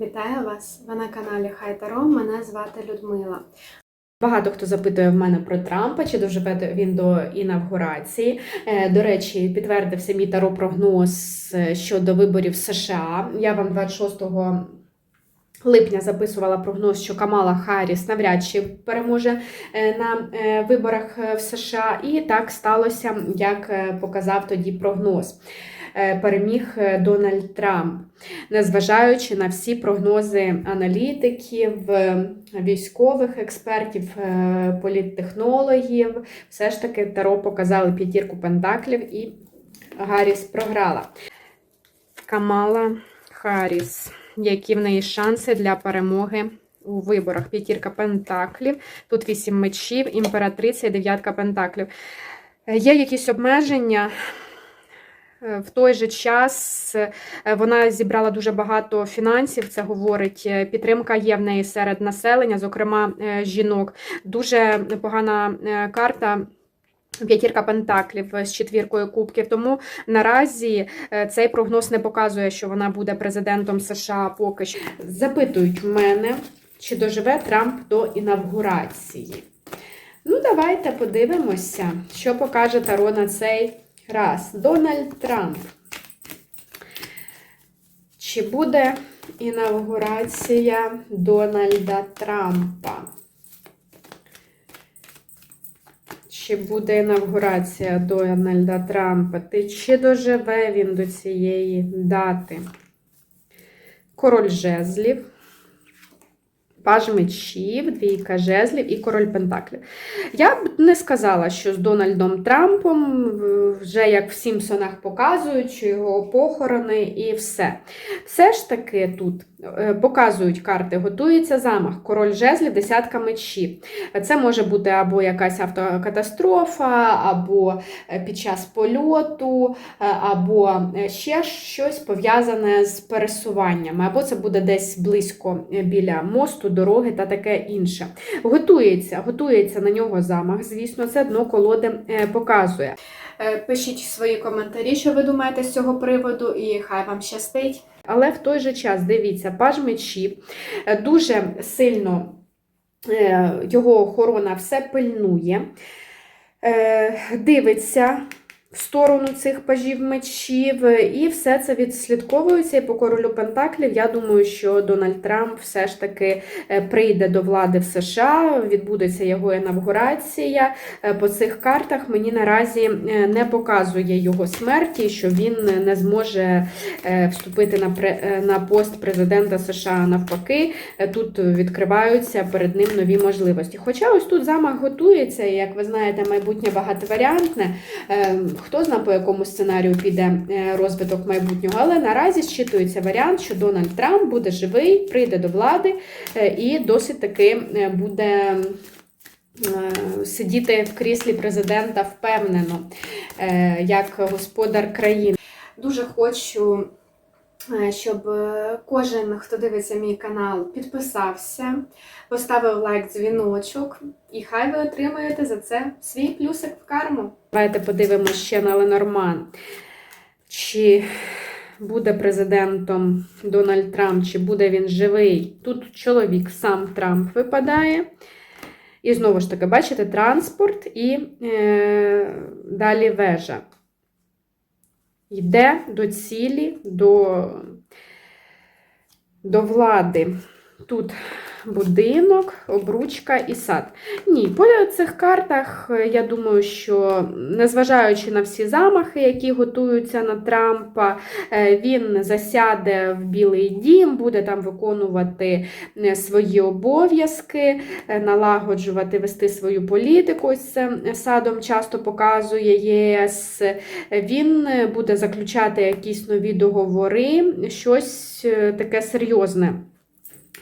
Вітаю вас! Ви на каналі Хай Таро. Мене звати Людмила. Багато хто запитує в мене про Трампа, чи доживе він до інавгурації. Е, До речі, підтвердився мій таро прогноз е, щодо виборів США. Я вам 26 липня записувала прогноз, що Камала Харріс навряд чи переможе е, на виборах в США. І так сталося, як показав тоді прогноз. Е, Переміг е, Дональд Трамп, незважаючи на всі прогнози аналітиків, військових експертів, е, політтехнологів, все ж таки Таро показали п'ятірку пентаклів і Гарріс програла. Камала Харріс. Які в неї шанси для перемоги у виборах? П'ятірка пентаклів, тут вісім мечів, імператриця і дев'ятка пентаклів. Є якісь обмеження. Е, В той же час е, вона зібрала дуже багато фінансів. Це говорить, е, підтримка є в неї серед населення, зокрема жінок. Дуже непогана е, карта. П'ятірка пентаклів з четвіркою кубків. Тому наразі цей прогноз не показує, що вона буде президентом США поки що. Запитують в мене, чи доживе Трамп до інавгурації. Ну, давайте подивимося, що покаже Таро на цей раз. Дональд Трамп. Чи буде інавгурація Дональда Трампа? Чи буде інавгурація Дональда Трампа? Ти чи доживе він до цієї дати? Король жезлів, паж мечів, двійка жезлів і король пентаклів. Я б не сказала, що з Дональдом Трампом вже як в Сімпсонах показують, що його похорони і все. Все ж таки тут е, показують карти, готується замах, король жезлів, десятка мечів. Це може бути або якась автокатастрофа, або е, під час польоту, е, або ще щось пов'язане з пересуваннями, або це буде десь близько біля мосту, дороги та таке інше. Готується, готується на нього замах. Звісно, це дно колоди е, показує. Е, Пишіть свої коментарі, що ви думаєте з цього приводу, і хай вам щастить. Але в той же час, дивіться, паж мечів е, дуже сильно його охорона все пильнує, дивиться сторону цих пажів мечів, і все це відслідковується. І по королю Пентаклів, я думаю, що Дональд Трамп все ж таки е, прийде до влади в США, відбудеться його інавгурація. Е, По цих картах мені наразі е, не показує його смерті, що він не зможе вступити на на пост президента США. Навпаки, тут відкриваються перед ним нові можливості. Хоча ось тут замах готується, і як ви знаєте, майбутнє багатоваріантне. Хто знає, по якому сценарію піде е, розвиток майбутнього, але наразі зчитується варіант, що Дональд Трамп буде живий, прийде до влади е, і досить таки е, буде. Сидіти в кріслі президента впевнено, як господар країни. Дуже хочу, щоб е, кожен, хто дивиться мій канал, підписався, поставив лайк, дзвіночок, і хай ви отримаєте за це свій плюсик в карму. Давайте подивимося ще на Ленорман. Чи буде президентом Дональд Трамп, чи буде він живий? Тут чоловік, сам Трамп випадає. І знову ж таки, бачите, транспорт і е, далі вежа. Йде до цілі, до, до влади. Тут будинок, обручка і сад. Ні, по цих картах е, я думаю, що незважаючи на всі замахи, які готуються на Трампа, е, він засяде в Білий дім, буде там виконувати е, свої обов'язки, налагоджувати, вести свою політику. Ось це садом часто показує ЄС. Він буде заключати якісь нові договори, щось таке серйозне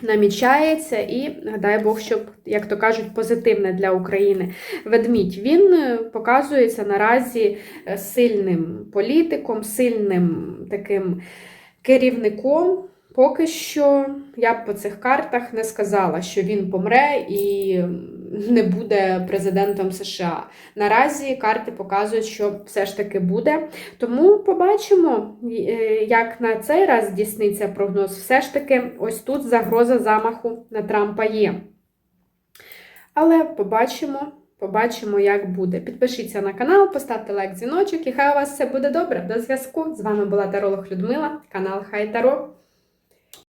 намічається, і дай Бог, щоб, як то кажуть, позитивне для України. Ведмідь він е, показується наразі е, сильним політиком, сильним таким керівником. Поки що я б по цих картах не сказала, що він помре і не буде президентом США. Наразі карти показують, що все ж таки буде. Тому побачимо, е, як на цей раз здійсниться прогноз. Все ж таки, ось тут загроза замаху на Трампа є. Але побачимо, побачимо, як буде. Підпишіться на канал, поставте лайк, дзвіночок, і хай у вас все буде добре. До зв'язку. З вами була Таролог Людмила, канал Хай Таро.